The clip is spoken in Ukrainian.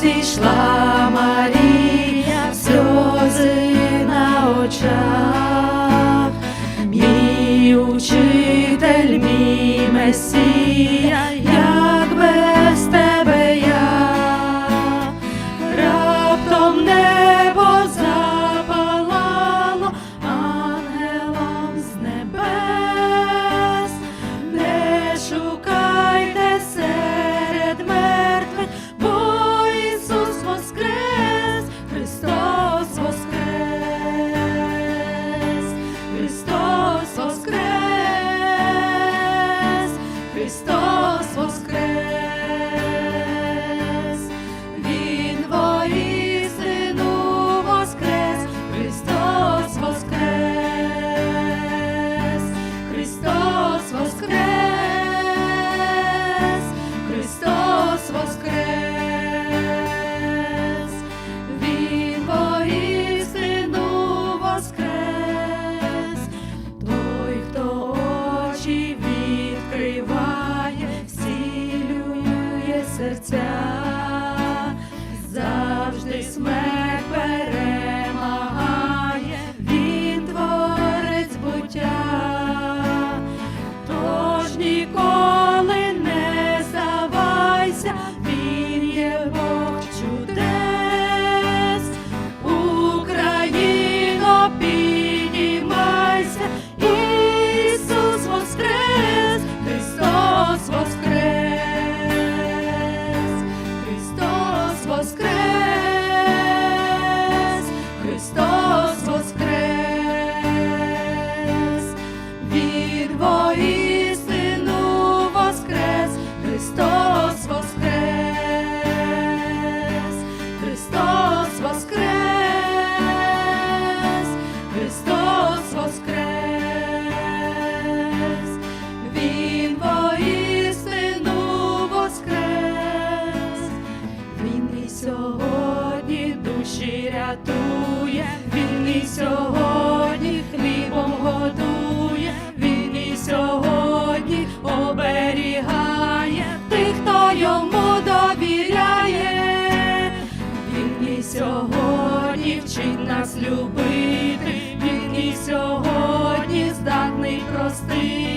прийшла Марія, сльози на очах, мій учитель, мій месія, Воскрес, Він воскрес, той, хто очі відкриває, зцілює серця, завжди смерть сьогодні душі рятує, Він і сьогодні хлібом годує, Він і сьогодні оберігає. Тих, хто йому довіряє. Він і сьогодні вчить нас любити, Він і сьогодні здатний простити,